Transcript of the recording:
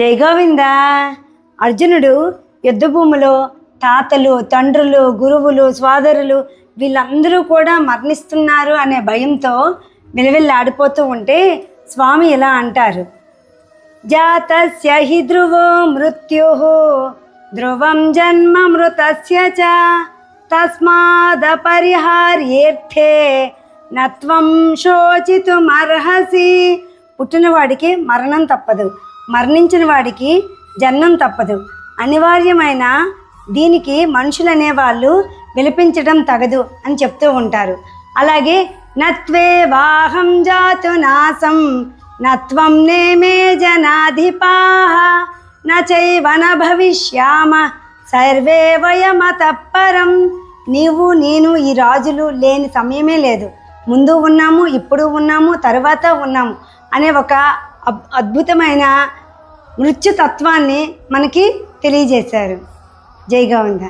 జై గోవింద. అర్జునుడు యుద్ధభూమిలో తాతలు తండ్రులు గురువులు సోదరులు వీళ్ళందరూ కూడా మరణిస్తున్నారు అనే భయంతో విలవిల్లాడిపోతూ ఉంటే స్వామి ఇలా అంటారు. జాతస్య హి ధ్రువో మృత్యు ధ్రువం జన్మ మృతస్య చ తస్మాద పరిహార్యేర్థే నత్వం శోచితుమర్హసి. పుట్టినవాడికి మరణం తప్పదు. మరణించిన వాడికి జన్మం తప్పదు. అనివార్యమైన దీనికి మనుషులు అనేవాళ్ళు విలపించడం తగదు అని చెప్తూ ఉంటారు. అలాగే నత్వే వాహం జాతు నాసం నత్వం నేమే జనాధిపా నైవన భవిష్యామ సర్వే వయమత పరం నీవు నేను ఈ రాజులు లేని సమయమే లేదు. ముందు ఉన్నాము ఇప్పుడు ఉన్నాము తర్వాత ఉన్నాము అనే ఒక అద్భుతమైన నృత్య మృత్యుతత్వాన్ని మనకి తెలియజేశారు. జై గోవింద.